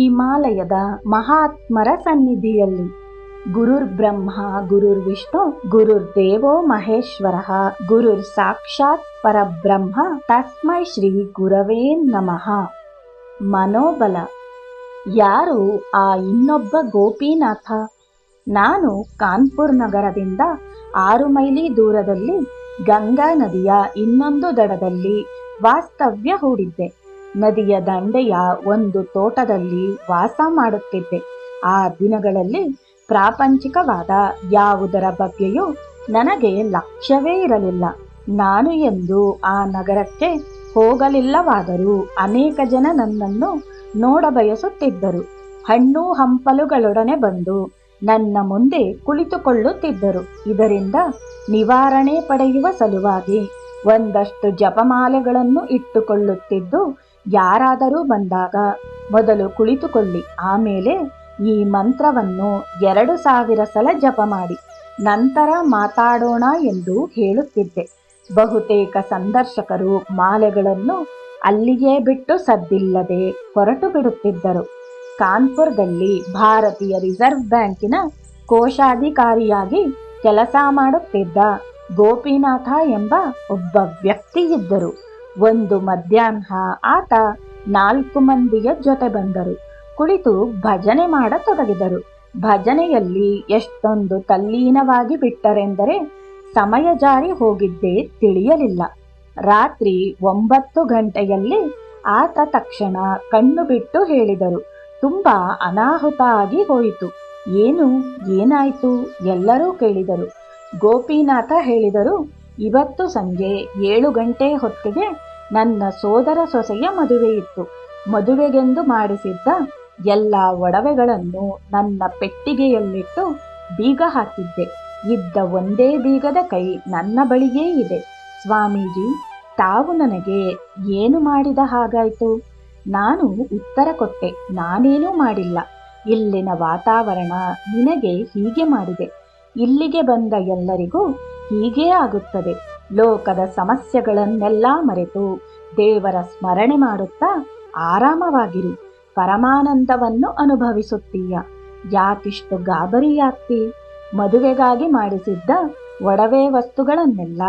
ಹಿಮಾಲಯದ ಮಹಾತ್ಮರ ಸನ್ನಿಧಿಯಲ್ಲಿ. ಗುರುರ್ ಬ್ರಹ್ಮ, ಗುರುರ್ ವಿಷ್ಣು, ಗುರುರ್ ದೇವೋ ಮಹೇಶ್ವರ, ಗುರುರ್ ಸಾಕ್ಷಾತ್ ಪರಬ್ರಹ್ಮ, ತಸ್ಮೈ ಶ್ರೀ ಗುರವೇ ನಮಃ. ಮನೋಬಲ. ಯಾರು ಆ ಇನ್ನೊಬ್ಬ ಗೋಪಿನಾಥ? ನಾನು ಕಾನ್ಪುರ್ ನಗರದಿಂದ ಆರು ಮೈಲಿ ದೂರದಲ್ಲಿ ಗಂಗಾ ನದಿಯ ಇನ್ನೊಂದು ದಡದಲ್ಲಿ ವಾಸ್ತವ್ಯ ಹೂಡಿದ್ದೆ. ನದಿಯ ದಂಡೆಯ ಒಂದು ತೋಟದಲ್ಲಿ ವಾಸ ಮಾಡುತ್ತಿದ್ದೆ. ಆ ದಿನಗಳಲ್ಲಿ ಪ್ರಾಪಂಚಿಕವಾದ ಯಾವುದರ ಬಗ್ಗೆಯೂ ನನಗೆ ಲಕ್ಷ್ಯವೇ ಇರಲಿಲ್ಲ. ನಾನು ಎಂದು ಆ ನಗರಕ್ಕೆ ಹೋಗಲಿಲ್ಲವಾದರೂ ಅನೇಕ ಜನ ನನ್ನನ್ನು ನೋಡಬಯಸುತ್ತಿದ್ದರು ಹಣ್ಣು ಹಂಪಲುಗಳೊಡನೆ ಬಂದು ನನ್ನ ಮುಂದೆ ಕುಳಿತುಕೊಳ್ಳುತ್ತಿದ್ದರು. ಇದರಿಂದ ನಿವಾರಣೆ ಪಡೆಯುವ ಸಲುವಾಗಿ ಒಂದಷ್ಟು ಜಪಮಾಲೆಗಳನ್ನು ಇಟ್ಟುಕೊಳ್ಳುತ್ತಿದ್ದು ಯಾರಾದರೂ ಬಂದಾಗ ಮೊದಲು ಕುಳಿತುಕೊಳ್ಳಿ. ಆಮೇಲೆ ಈ ಮಂತ್ರವನ್ನು ಎರಡು ಸಾವಿರ ಸಲ ಜಪ ಮಾಡಿ. ನಂತರ ಮಾತಾಡೋಣ ಎಂದು ಹೇಳುತ್ತಿದ್ದೆ. ಬಹುತೇಕ ಸಂದರ್ಶಕರು ಮಾಲೆಗಳನ್ನು ಅಲ್ಲಿಯೇ ಬಿಟ್ಟು ಸದ್ದಿಲ್ಲದೆ ಹೊರಟು ಬಿಡುತ್ತಿದ್ದರು. ಕಾನ್ಪುರದಲ್ಲಿ ಭಾರತೀಯ ರಿಸರ್ವ್ ಬ್ಯಾಂಕಿನ ಕೋಶಾಧಿಕಾರಿಯಾಗಿ ಕೆಲಸ ಮಾಡುತ್ತಿದ್ದ ಗೋಪಿನಾಥ ಎಂಬ ಒಬ್ಬ ವ್ಯಕ್ತಿ ಇದ್ದರು ಒಂದು ಮಧ್ಯಾಹ್ನ ಆತ ನಾಲ್ಕು ಮಂದಿಯ ಜೊತೆ ಬಂದರು. ಕುಳಿತು ಭಜನೆ ಮಾಡತೊಡಗಿದರು. ಭಜನೆಯಲ್ಲಿ ಎಷ್ಟೊಂದು ತಲ್ಲೀನವಾಗಿ ಬಿಟ್ಟರೆಂದರೆ ಸಮಯ ಜಾರಿ ಹೋಗಿದ್ದೇ ತಿಳಿಯಲಿಲ್ಲ. ರಾತ್ರಿ ಒಂಬತ್ತು ಗಂಟೆಯಲ್ಲಿ ಆತ ತಕ್ಷಣ ಕಣ್ಣು ಬಿಟ್ಟು ಹೇಳಿದರು, ತುಂಬಾ ಅನಾಹುತ ಆಗಿ ಹೋಯಿತು. ಏನು? ಏನಾಯಿತು? ಎಲ್ಲರೂ ಕೇಳಿದರು. ಗೋಪಿನಾಥ ಹೇಳಿದರು ಇವತ್ತು ಸಂಜೆ ಏಳು ಗಂಟೆ ಹೊತ್ತಿಗೆ ನನ್ನ ಸೋದರ ಸೊಸೆಯ ಮದುವೆಯಿತ್ತು ಮದುವೆಗೆಂದು ಮಾಡಿಸಿದ್ದ ಎಲ್ಲ ಒಡವೆಗಳನ್ನು ನನ್ನ ಪೆಟ್ಟಿಗೆಯಲ್ಲಿಟ್ಟು ಬೀಗ ಹಾಕಿದ್ದೆ. ಇದ್ದ ಒಂದೇ ಬೀಗದ ಕೈ ನನ್ನ ಬಳಿಯೇ ಇದೆ. ಸ್ವಾಮೀಜಿ, ತಾವು ನನಗೆ ಏನು ಮಾಡಿದ ಹಾಗಾಯಿತು? ನಾನು ಉತ್ತರ ಕೊಟ್ಟೆ, ನಾನೇನೂ ಮಾಡಿಲ್ಲ. ಇಲ್ಲಿನ ವಾತಾವರಣ ನಿನಗೆ ಹೀಗೆ ಮಾಡಿದೆ. ಇಲ್ಲಿಗೆ ಬಂದ ಎಲ್ಲರಿಗೂ ಹೀಗೇ ಆಗುತ್ತದೆ. ಲೋಕದ ಸಮಸ್ಯೆಗಳನ್ನೆಲ್ಲ ಮರೆತು ದೇವರ ಸ್ಮರಣೆ ಮಾಡುತ್ತಾ ಆರಾಮವಾಗಿರು. ಪರಮಾನಂದವನ್ನು ಅನುಭವಿಸುತ್ತೀಯ. ಯಾಕಿಷ್ಟು ಗಾಬರಿಯಾಗ್ತಿ ಮದುವೆಗಾಗಿ ಮಾಡಿಸಿದ್ದ ಒಡವೆ ವಸ್ತುಗಳನ್ನೆಲ್ಲ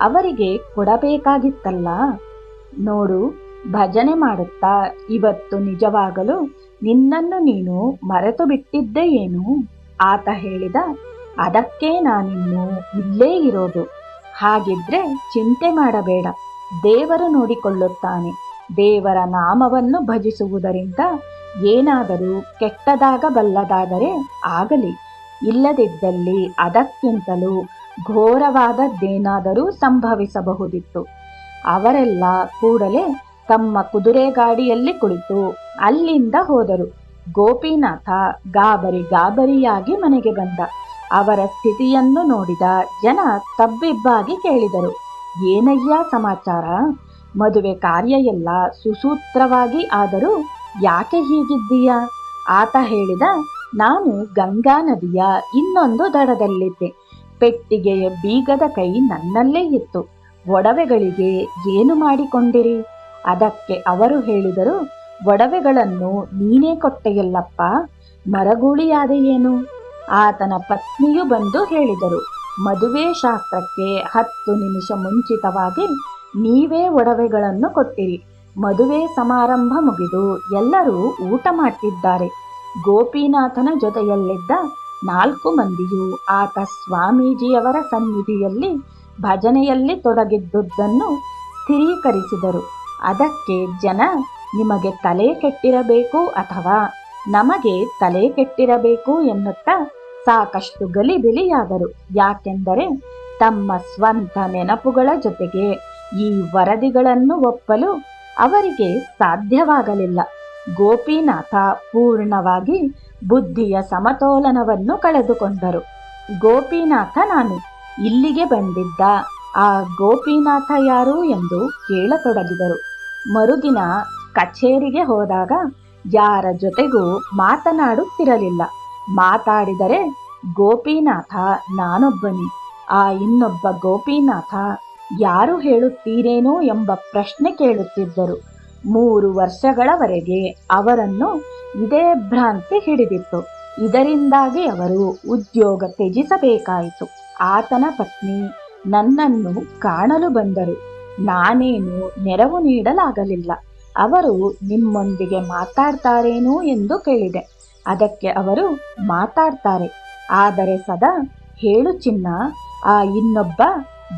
ಅವರಿಗೆ ಕೊಡಬೇಕಾಗಿತ್ತಲ್ಲ. ನೋಡು, ಭಜನೆ ಮಾಡುತ್ತಾ ಇವತ್ತು ನಿಜವಾಗಲು ನಿನ್ನನ್ನು ನೀನು ಮರೆತು ಬಿಟ್ಟಿದ್ದೆ ಏನು? ಆತ ಹೇಳಿದ ಅದಕ್ಕೆ ನಾನಿನ್ನು ಇಲ್ಲೇ ಇರೋದು. ಹಾಗಿದ್ರೆ ಚಿಂತೆ ಮಾಡಬೇಡ. ದೇವರು ನೋಡಿಕೊಳ್ಳುತ್ತಾನೆ. ದೇವರ ನಾಮವನ್ನು ಭಜಿಸುವುದರಿಂದ ಏನಾದರೂ ಕೆಟ್ಟದಾಗಬಲ್ಲದಾದರೆ ಆಗಲಿ. ಇಲ್ಲದಿದ್ದಲ್ಲಿ ಅದಕ್ಕಿಂತಲೂ ಘೋರವಾದದ್ದೇನಾದರೂ ಸಂಭವಿಸಬಹುದಿತ್ತು. ಅವರೆಲ್ಲ ಕೂಡಲೇ ತಮ್ಮ ಕುದುರೆ ಗಾಡಿಯಲ್ಲಿ ಕುಳಿತು ಅಲ್ಲಿಂದ ಹೋದರು. ಗೋಪಿನಾಥ ಗಾಬರಿ ಗಾಬರಿಯಾಗಿ ಮನೆಗೆ ಬಂದ. ಅವರ ಸ್ಥಿತಿಯನ್ನು ನೋಡಿದ ಜನ ತಬ್ಬಿಬ್ಬಾಗಿ ಕೇಳಿದರು. ಏನಯ್ಯ ಸಮಾಚಾರ? ಮದುವೆ ಕಾರ್ಯ ಎಲ್ಲ ಸುಸೂತ್ರವಾಗಿ ಆದರೂ ಯಾಕೆ ಹೀಗಿದ್ದೀಯಾ? ಆತ ಹೇಳಿದ, ನಾನು ಗಂಗಾ ನದಿಯ ಇನ್ನೊಂದು ದಡದಲ್ಲಿದ್ದೆ. ಪೆಟ್ಟಿಗೆಯ ಬೀಗದ ಕೈ ನನ್ನಲ್ಲೇ ಇತ್ತು. ಒಡವೆಗಳಿಗೆ ಏನು ಮಾಡಿಕೊಂಡಿರಿ? ಅದಕ್ಕೆ ಅವರು ಹೇಳಿದರು, ಒಡವೆಗಳನ್ನು ನೀನೇ ಕೊಟ್ಟೆಯಲ್ಲಪ್ಪ, ಮರಗೂಳಿಯಾದ ಏನು? ಆತನ ಪತ್ನಿಯು ಬಂದು ಹೇಳಿದರು, ಮದುವೆ ಶಾಸ್ತ್ರಕ್ಕೆ ಹತ್ತು ನಿಮಿಷ ಮುಂಚಿತವಾಗಿ ನೀವೇ ಒಡವೆಗಳನ್ನು ಕೊಟ್ಟಿರಿ. ಮದುವೆ ಸಮಾರಂಭ ಮುಗಿದು ಎಲ್ಲರೂ ಊಟ ಮಾಡ್ತಿದ್ದಾರೆ. ಗೋಪಿನಾಥನ ಜೊತೆಯಲ್ಲಿದ್ದ ನಾಲ್ಕು ಮಂದಿಯು ಆತ ಸ್ವಾಮೀಜಿಯವರ ಸನ್ನಿಧಿಯಲ್ಲಿ ಭಜನೆಯಲ್ಲಿ ತೊಡಗಿದ್ದುದನ್ನು ಸ್ಥಿರೀಕರಿಸಿದರು. ಅದಕ್ಕೆ ಜನ ನಿಮಗೆ ತಲೆ ಕೆಟ್ಟಿರಬೇಕು ಅಥವಾ ನಮಗೆ ತಲೆ ಕೆಟ್ಟಿರಬೇಕು ಎನ್ನುತ್ತಾ ಸಾಕಷ್ಟು ಗಲಿಬಿಲಿಯಾದರು. ಯಾಕೆಂದರೆ ತಮ್ಮ ಸ್ವಂತ ನೆನಪುಗಳ ಜೊತೆಗೆ ಈ ವರದಿಗಳನ್ನು ಒಪ್ಪಲು ಅವರಿಗೆ ಸಾಧ್ಯವಾಗಲಿಲ್ಲ. ಗೋಪಿನಾಥ ಪೂರ್ಣವಾಗಿ ಬುದ್ಧಿಯ ಸಮತೋಲನವನ್ನು ಕಳೆದುಕೊಂಡರು. ಗೋಪಿನಾಥ, ನಾನು ಇಲ್ಲಿಗೆ ಬಂದಿದ್ದ ಆ ಗೋಪಿನಾಥ ಯಾರು ಎಂದು ಕೇಳತೊಡಗಿದರು. ಮರುದಿನ ಕಚೇರಿಗೆ ಹೋದಾಗ ಯಾರ ಜೊತೆಗೂ ಮಾತನಾಡುತ್ತಿರಲಿಲ್ಲ. ಮಾತಾಡಿದರೆ, ಗೋಪಿನಾಥ, ನಾನೊಬ್ಬನಿ. ಆ ಇನ್ನೊಬ್ಬ ಗೋಪಿನಾಥ, ಯಾರು ಹೇಳುತ್ತೀರೇನೋ ಎಂಬ ಪ್ರಶ್ನೆ ಕೇಳುತ್ತಿದ್ದರು. ಮೂರು ವರ್ಷಗಳವರೆಗೆ ಅವರನ್ನು ಇದೇ ಭ್ರಾಂತಿ ಹಿಡಿದಿತ್ತು. ಇದರಿಂದಾಗಿ ಅವರು ಉದ್ಯೋಗ ತ್ಯಜಿಸಬೇಕಾಯಿತು. ಆತನ ಪತ್ನಿ ನನ್ನನ್ನು ಕಾಣಲು ಬಂದರು. ನಾನೇನು ನೆರವು ನೀಡಲಾಗಲಿಲ್ಲ. ಅವರು ನಿಮ್ಮೊಂದಿಗೆ ಮಾತಾಡ್ತಾರೇನೋ ಎಂದು ಕೇಳಿದೆ. ಅದಕ್ಕೆ ಅವರು ಮಾತಾಡ್ತಾರೆ. ಆದರೆ ಸದಾ ಹೇಳು ಚಿನ್ನ, ಆ ಇನ್ನೊಬ್ಬ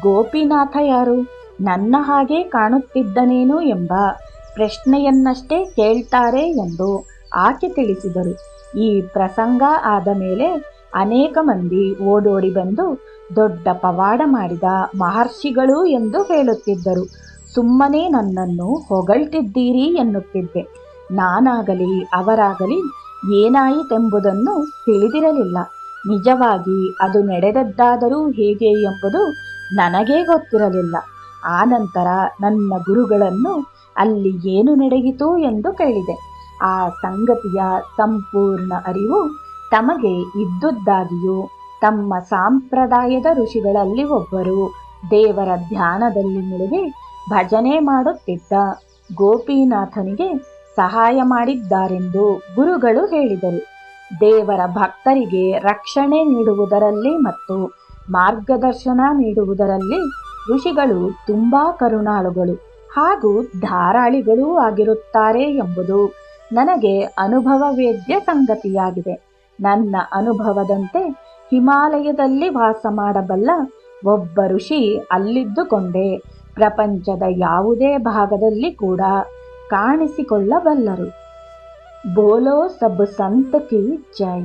ಗೋಪಿನಾಥ ಯಾರು? ನನ್ನ ಹಾಗೆ ಕಾಣುತ್ತಿದ್ದನೇನು ಎಂಬ ಪ್ರಶ್ನೆಯನ್ನಷ್ಟೇ ಕೇಳ್ತಾರೆ ಎಂದು ಆಕೆ ತಿಳಿಸಿದರು. ಈ ಪ್ರಸಂಗ ಆದ ಮೇಲೆ ಅನೇಕ ಮಂದಿ ಓಡೋಡಿ ಬಂದು ದೊಡ್ಡ ಪವಾಡ ಮಾಡಿದ ಮಹರ್ಷಿಗಳು ಎಂದು ಹೇಳುತ್ತಿದ್ದರು. ಸುಮ್ಮನೆ ನನ್ನನ್ನು ಹೊಗಳ್ತಿದ್ದೀರಿ ಎನ್ನುತ್ತಿದ್ದೆ. ನಾನಾಗಲಿ ಅವರಾಗಲಿ ಏನಾಯಿತೆಂಬುದನ್ನು ತಿಳಿದಿರಲಿಲ್ಲ. ನಿಜವಾಗಿ ಅದು ನಡೆದದ್ದಾದರೂ ಹೇಗೆ ಎಂಬುದು ನನಗೇ ಗೊತ್ತಿರಲಿಲ್ಲ. ಆನಂತರ ನನ್ನ ಗುರುಗಳನ್ನು ಅಲ್ಲಿ ಏನು ನಡೆಯಿತು ಎಂದು ಕೇಳಿದೆ. ಆ ಸಂಗತಿಯ ಸಂಪೂರ್ಣ ಅರಿವು ತಮಗೆ ಇದ್ದುದ್ದಾಗಿಯೂ ತಮ್ಮ ಸಂಪ್ರದಾಯದ ಋಷಿಗಳಲ್ಲಿ ಒಬ್ಬರು ದೇವರ ಧ್ಯಾನದಲ್ಲಿ ಮುಳುಗಿ ಭಜನೆ ಮಾಡುತ್ತಿದ್ದ ಗೋಪಿನಾಥನಿಗೆ ಸಹಾಯ ಮಾಡಿದ್ದಾರೆಂದು ಗುರುಗಳು ಹೇಳಿದರು. ದೇವರ ಭಕ್ತರಿಗೆ ರಕ್ಷಣೆ ನೀಡುವುದರಲ್ಲಿ ಮತ್ತು ಮಾರ್ಗದರ್ಶನ ನೀಡುವುದರಲ್ಲಿ ಋಷಿಗಳು ತುಂಬಾ ಕರುಣಾಳುಗಳು ಹಾಗೂ ಧಾರಾಳಿಗಳೂ ಆಗಿರುತ್ತಾರೆ ಎಂಬುದು ನನಗೆ ಅನುಭವವೇದ್ಯ ಸಂಗತಿಯಾಗಿದೆ. ನನ್ನ ಅನುಭವದಂತೆ ಹಿಮಾಲಯದಲ್ಲಿ ವಾಸ ಮಾಡಬಲ್ಲ ಒಬ್ಬ ಋಷಿ ಅಲ್ಲಿದ್ದುಕೊಂಡೇ. ಪ್ರಪಂಚದ ಯಾವುದೇ ಭಾಗದಲ್ಲಿ ಕೂಡ ಕಾಣಿಸಿಕೊಳ್ಳಬಲ್ಲರು. ಬೋಲೋ ಸಬ್ ಸಂತ ಕಿ ಜೈ.